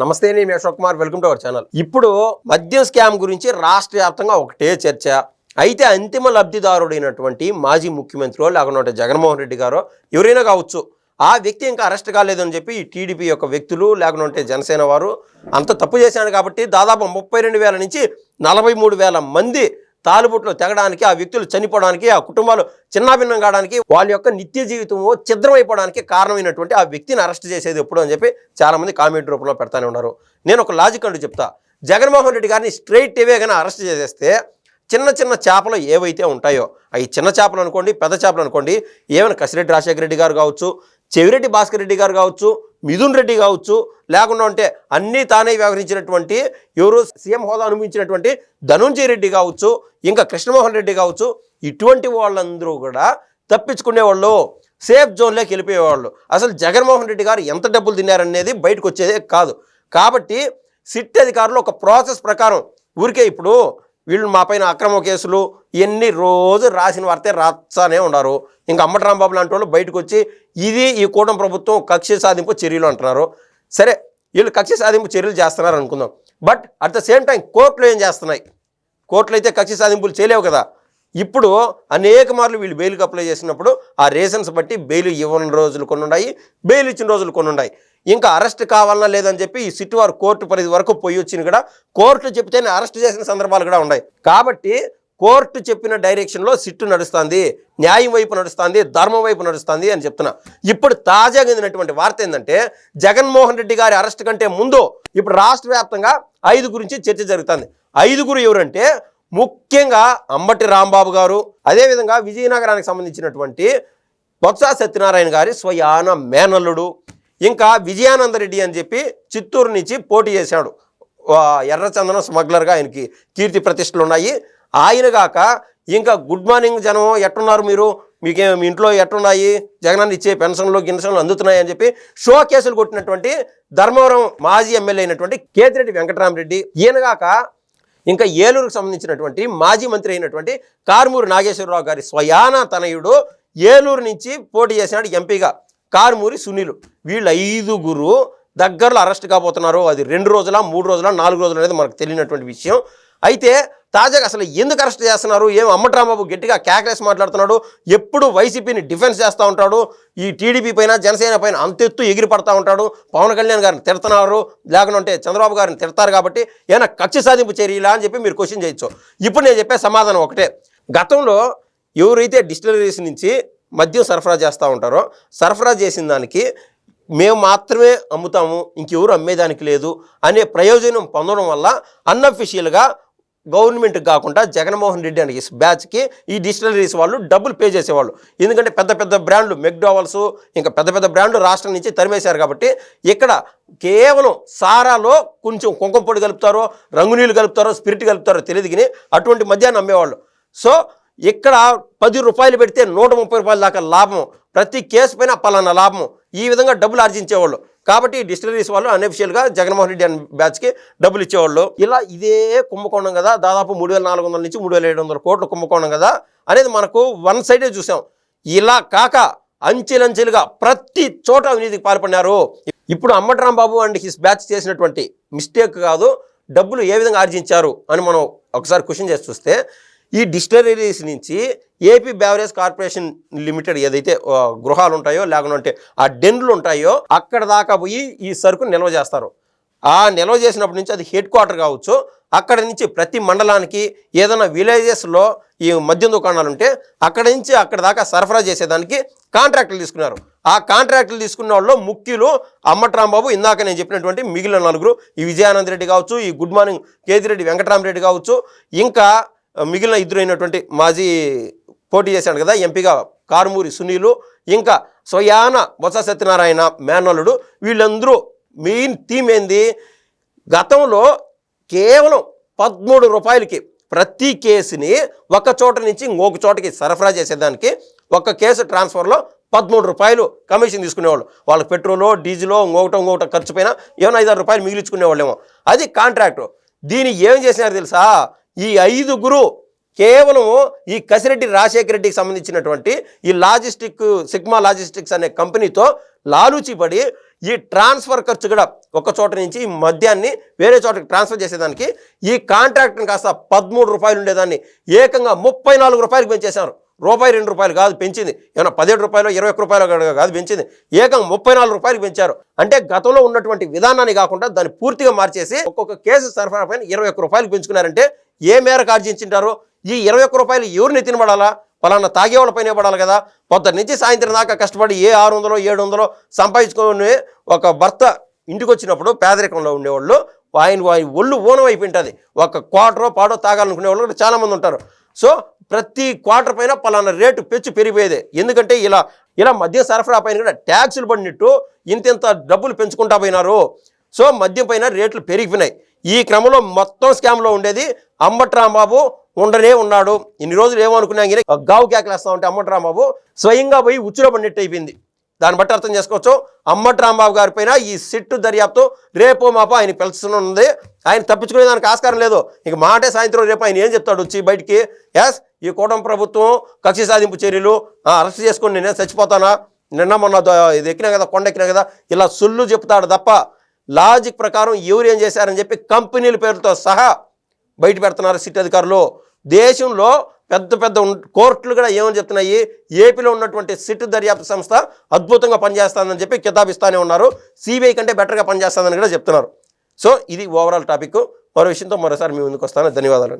నమస్తే నేను Ashok Kumar. Welcome to our channel. ఇప్పుడు మద్యం స్కామ్ గురించి రాష్ట్ర వ్యాప్తంగా ఒకటే చర్చ. అయితే అంతిమ లబ్ధిదారుడైనటువంటి మాజీ ముఖ్యమంత్రి లేకుంటే జగన్మోహన్ రెడ్డి గారో ఎవరైనా కావచ్చు. ఆ వ్యక్తి ఇంకా అరెస్ట్ కాలేదని చెప్పి ఈ టీడీపీ యొక్క వ్యక్తులు లేకుంటే జనసేన వారు అంత తప్పు చేశాడు కాబట్టి దాదాపు ముప్పై రెండు వేల నుంచి నలభై మూడు వేల మంది తాలుబుట్లు తెగడానికి ఆ వ్యక్తులు చనిపోవడానికి ఆ కుటుంబాలు చిన్నాభిన్నం కావడానికి వాళ్ళ యొక్క నిత్య జీవితము ఛిద్రమైపోవడానికి కారణమైనటువంటి ఆ వ్యక్తిని అరెస్ట్ చేసేది ఎప్పుడు అని చెప్పి చాలామంది కామెంట్ రూపంలో పెడతానే ఉన్నారు. నేను ఒక లాజిక్ అంటూ చెప్తా. జగన్మోహన్ రెడ్డి గారిని స్ట్రైట్ కానీ అరెస్ట్ చేసేస్తే చిన్న చిన్న చేపలు ఏవైతే ఉంటాయో అవి చిన్న చేపలు అనుకోండి పెద్ద చేపలు అనుకోండి ఏమైనా కసిరెడ్డి రాజశేఖర రెడ్డి గారు కావచ్చు చెవిరెడ్డి భాస్కర్ రెడ్డి గారు కావచ్చు మిథున్ రెడ్డి కావచ్చు లేకుండా ఉంటే అన్నీ తానే వ్యవహరించినటువంటి ఎవరు సీఎం హోదా అనుభవించినటువంటి ధనుంజయ రెడ్డి కావచ్చు ఇంకా కృష్ణమోహన్ రెడ్డి కావచ్చు ఇటువంటి వాళ్ళందరూ కూడా తప్పించుకునే వాళ్ళు సేఫ్ జోన్లోకి వెళ్ళిపోయేవాళ్ళు. అసలు జగన్మోహన్ రెడ్డి గారు ఎంత డబ్బులు తిన్నారనేది బయటకు వచ్చేదే కాదు. కాబట్టి సిట్ అధికారులు ఒక ప్రాసెస్ ప్రకారం ఊరికే ఇప్పుడు వీళ్ళు మా పైన అక్రమ కేసులు ఇవన్నీ రోజు రాసిన వార్తే రాస్తానే ఉన్నారు ఇంకా అమ్మటి రాంబాబు లాంటి వాళ్ళు బయటకు వచ్చి ఇది ఈ కూటమి ప్రభుత్వం కక్ష సాధింపు చర్యలు అంటున్నారు. సరే వీళ్ళు కక్ష సాధింపు చర్యలు చేస్తున్నారు అనుకుందాం. But at the same time కోర్టులు ఏం చేస్తున్నాయి? కోర్టులు అయితే కక్ష సాధింపులు చేయలేవు కదా. ఇప్పుడు అనేక మార్లు వీళ్ళు బెయిల్కి అప్లై చేసినప్పుడు ఆ రీజన్స్ బట్టి బెయిల్ ఇవ్వని రోజులు కొన్ని ఉన్నాయి బెయిల్ ఇచ్చిన రోజులు కొన్ని ఉన్నాయి. ఇంకా అరెస్ట్ కావాలన్నా లేదని చెప్పి ఈ సిట్టు వారు కోర్టు పరిధి వరకు పోయి వచ్చింది కూడా. కోర్టు చెప్తేనే అరెస్ట్ చేసిన సందర్భాలు కూడా ఉన్నాయి. కాబట్టి కోర్టు చెప్పిన డైరెక్షన్లో సిట్టు నడుస్తుంది న్యాయం వైపు నడుస్తుంది ధర్మం వైపు నడుస్తుంది అని చెప్తున్నా. ఇప్పుడు తాజాగా అందినటువంటి వార్త ఏంటంటే జగన్మోహన్ రెడ్డి గారి అరెస్ట్ కంటే ముందు ఇప్పుడు రాష్ట్ర వ్యాప్తంగా ఐదు గురించి చర్చ జరుగుతుంది. ఐదుగురు ఎవరంటే ముఖ్యంగా అంబటి రాంబాబు గారు అదేవిధంగా విజయనగరానికి సంబంధించినటువంటి బొత్స సత్యనారాయణ గారి స్వయాన మేనల్లుడు. ఇంకా విజయానంద రెడ్డి అని చెప్పి చిత్తూరు నుంచి పోటీ చేశాడు. ఎర్రచందనం స్మగ్లర్గా ఆయనకి కీర్తి ప్రతిష్టలు ఉన్నాయి. ఆయన కాక ఇంకా గుడ్ మార్నింగ్ జనం ఎట్టున్నారు మీరు? మీకే మీ ఇంట్లో ఎట్టున్నాయి? జగనాన్ని ఇచ్చే పెన్షన్లు గిన్షన్లు అందుతున్నాయి అని చెప్పి షో కేసులు కొట్టినటువంటి ధర్మవరం మాజీ ఎమ్మెల్యే అయినటువంటి కేతిరెడ్డి వెంకటరామరెడ్డి. ఈయనగాక ఇంకా ఏలూరుకు సంబంధించినటువంటి మాజీ మంత్రి అయినటువంటి కారుమూరు నాగేశ్వరరావు గారి స్వయాన తనయుడు ఏలూరు నుంచి పోటీ చేసినాడు ఎంపీగా. కారుమూరి సునీలు. వీళ్ళు ఐదుగురు దగ్గరలో అరెస్ట్ కాబోతున్నారు. అది రెండు రోజుల మూడు రోజుల నాలుగు రోజులు అనేది మనకు తెలియనటువంటి విషయం. అయితే తాజాగా అసలు ఎందుకు అరెస్ట్ చేస్తున్నారు? ఏం అమ్మట్రాంబాబు గట్టిగా కేకలేసి మాట్లాడుతున్నాడు? ఎప్పుడు వైసీపీని డిఫెన్స్ చేస్తూ ఉంటాడు? ఈ టీడీపీ పైన జనసేన పైన అంతెత్తు ఎగిరి పడతా ఉంటాడు? పవన్ కళ్యాణ్ గారిని తిడుతున్నారు. లేకుంటే చంద్రబాబు గారిని తిడతారు కాబట్టి ఏమైనా కక్ష సాధింపు చర్యలా అని చెప్పి మీరు క్వశ్చన్ చేయొచ్చు. ఇప్పుడు నేను చెప్పే సమాధానం ఒకటే. గతంలో ఎవరైతే డిస్టిలరీస్ నుంచి మద్యం సరఫరా చేస్తూ ఉంటారో సరఫరా చేసిన దానికి మేము మాత్రమే అమ్ముతాము ఇంకెవరు అమ్మేదానికి లేదు అనే ప్రయోజనం పొందడం వల్ల అన్అఫిషియల్గా గవర్నమెంట్ కాకుండా జగన్మోహన్ రెడ్డి అనే బ్యాచ్కి ఈ డిస్టిలరీస్ వాళ్ళు డబ్బులు పే చేసేవాళ్ళు. ఎందుకంటే పెద్ద పెద్ద బ్రాండ్లు మెక్డోవల్స్ ఇంకా పెద్ద పెద్ద బ్రాండ్లు రాష్ట్రం నుంచి తరిమేశారు కాబట్టి ఇక్కడ కేవలం సారాలో కొంచెం కుంకుమ పొడి కలుపుతారో రంగునీళ్ళు కలుపుతారో స్పిరిట్ కలుపుతారో తెలియదు కానీ అటువంటి మద్యాన్ని అమ్మేవాళ్ళు. సో ఇక్కడ పది రూపాయలు పెడితే నూట ముప్పై రూపాయల దాకా లాభం. ప్రతి కేసు పైన పలానా లాభం. ఈ విధంగా డబ్బులు ఆర్జించేవాళ్ళు. కాబట్టి డిస్టిలరీస్ వాళ్ళు అన్అఫిషియల్గా జగన్మోహన్ రెడ్డి అనే బ్యాచ్కి డబ్బులు ఇచ్చేవాళ్ళు. ఇలా ఇదే కుంభకోణం కదా. దాదాపు మూడు వేల నాలుగు వందల నుంచి మూడు వేల ఏడు వందల కోట్ల కుంభకోణం కదా. అనేది మనకు వన్ సైడే చూసాం. ఇలా కాక అంచెలంచెలుగా ప్రతి చోట అవినీతికి పాల్పడినారు. ఇప్పుడు అమ్మటరాం బాబు అండ్ హిస్ బ్యాచ్ చేసినటువంటి మిస్టేక్ కాదు. డబ్బులు ఏ విధంగా ఆర్జించారు అని మనం ఒకసారి క్వశ్చన్ చేసి చూస్తే ఈ డిస్టరీస్ నుంచి ఏపీ బ్యావరేజ్ కార్పొరేషన్ లిమిటెడ్ ఏదైతే గృహాలు ఉంటాయో లేకుంటే ఆ డెన్లు ఉంటాయో అక్కడ దాకా పోయి ఈ సరుకు నిల్వ చేస్తారు. ఆ నిల్వ చేసినప్పటి నుంచి అది హెడ్ క్వార్టర్ కావచ్చు. అక్కడ నుంచి ప్రతి మండలానికి ఏదైనా విలేజెస్లో ఈ మద్యం దుకాణాలు ఉంటే అక్కడ నుంచి అక్కడ దాకా సరఫరా చేసేదానికి కాంట్రాక్టులు తీసుకున్నారు. ఆ కాంట్రాక్టులు తీసుకున్న వాళ్ళు ముఖ్యులు అమ్మట్రాంబాబు ఇందాక నేను చెప్పినటువంటి మిగిలిన నలుగురు ఈ విజయానంద రెడ్డి కావచ్చు ఈ గుడ్ మార్నింగ్ కేతిరెడ్డి వెంకటరామరెడ్డి కావచ్చు ఇంకా మిగిలిన ఇద్దరు అయినటువంటి మాజీ పోటీ చేశాడు కదా ఎంపీగా కారుమూరి సునీలు ఇంకా స్వయాన బొత్స సత్యనారాయణ మేనల్లుడు. వీళ్ళందరూ మెయిన్ థీమ్ ఏంది? గతంలో కేవలం పదమూడు రూపాయలకి ప్రతి కేసుని ఒక చోట నుంచి ఇంకొక చోటకి సరఫరా చేసేదానికి ఒక కేసు ట్రాన్స్ఫర్లో పదమూడు రూపాయలు కమిషన్ తీసుకునేవాళ్ళు. వాళ్ళకి పెట్రోలో డీజిలో ఇంకొకటో ఇంకొకటో ఖర్చు పైన ఏమైనా ఐదారు రూపాయలు మిగిలించుకునేవాళ్ళేమో. అది కాంట్రాక్టు. దీన్ని ఏం చేసినారు తెలుసా? ఈ ఐదుగురు కేవలం ఈ కసిరెడ్డి రాజశేఖర రెడ్డికి సంబంధించినటువంటి ఈ లాజిస్టిక్ సిగ్మా లాజిస్టిక్స్ అనే కంపెనీతో లాలూచిపడి ఈ ట్రాన్స్ఫర్ ఖర్చు కూడా ఒక చోట నుంచి ఈ మద్యాన్ని వేరే చోటకి ట్రాన్స్ఫర్ చేసేదానికి ఈ కాంట్రాక్ట్ని కాస్త పదమూడు రూపాయలు ఉండేదాన్ని. ఏకంగా ముప్పై నాలుగు రూపాయలకు పెంచేశారు. రూపాయి రెండు రూపాయలు కాదు పెంచింది. ఏమైనా పదిహేడు రూపాయలు ఇరవై ఒక్క రూపాయలు కాదు- పెంచింది. ఏకంగా ముప్పై నాలుగు రూపాయలకు పెంచారు. అంటే గతంలో ఉన్నటువంటి విధానాన్ని కాకుండా దాన్ని పూర్తిగా మార్చేసి ఒక్కొక్క కేసు సరఫరా పైన ఇరవై ఒక్క పెంచుకున్నారంటే ఏ మేరకు ఆర్జించింటారో ఈ ఇరవై ఒక్క రూపాయలు ఎవరిని తినబడాలా? పలానా తాగేవాళ్ళ పైన పడాలి కదా. పొద్దున్న నుంచి సాయంత్రం దాకా కష్టపడి ఏ ఆరు వందలో ఏడు వందలో సంపాదించుకొని ఒక భర్త ఇంటికి వచ్చినప్పుడు పేదరికంలో ఉండేవాళ్ళు ఆయన ఆయన ఒళ్ళు ఊనం అయిపోయింటుంది. ఒక క్వార్టరో పాడో తాగాలనుకునే వాళ్ళు కూడా చాలామంది ఉంటారు. సో ప్రతి క్వార్టర్ పైన పలానా రేటు పెచ్చు పెరిగిపోయేది. ఎందుకంటే ఇలా ఇలా మద్యం సరఫరా పైన కూడా ట్యాక్సులు పడినట్టు ఇంతింత డబ్బులు పెంచుకుంటా పోయినారు. సో మద్యం పైన రేట్లు పెరిగిపోయినాయి. ఈ క్రమంలో మొత్తం స్కామ్లో ఉండేది అంబట్ రాంబాబు ఉండనే ఉన్నాడు. ఇన్ని రోజులు ఏమనుకున్నా కానీ గావు కేకలేస్తా ఉంటే అంబట్ రాంబాబు స్వయంగా పోయి ఉచ్చులో పడినట్టు అయిపోయింది. దాన్ని బట్టి అర్థం చేసుకోవచ్చు. అమ్మటి రాంబాబు గారి పైన ఈ సిట్టు దర్యాప్తు రేపు మాపో ఆయన పిలుస్తున్నది ఆయన తప్పించుకునే దానికి ఆస్కారం లేదు. ఇక మాటే సాయంత్రం రేపు ఆయన ఏం చెప్తాడు వచ్చి బయటికి? ఎస్ ఈ కూటమి ప్రభుత్వం కక్ష సాధింపు చర్యలు అరెస్ట్ చేసుకొని నేనే చచ్చిపోతానా? నిన్న మొన్న ఇది ఎక్కినా కదా కొండ ఎక్కినా కదా ఇలా సుల్లు చెప్తాడు తప్ప లాజిక్ ప్రకారం ఎవరు ఏం చేశారని చెప్పి కంపెనీల పేరుతో సహా బయట పెడుతున్నారు సిటీ అధికారులు. దేశంలో పెద్ద పెద్ద కోర్టులు కూడా ఏమని చెప్తున్నాయి? ఏపీలో ఉన్నటువంటి సిట్ దర్యాప్తు సంస్థ అద్భుతంగా పనిచేస్తుందని చెప్పి కితాబిస్తానే ఉన్నారు. సిబిఐ కంటే బెటర్గా పనిచేస్తుందని కూడా చెప్తున్నారు. సో ఇది ఓవరాల్ టాపిక్ మరో విషయంతో మరోసారి మీ ముందుకు వస్తాను. ధన్యవాదాలు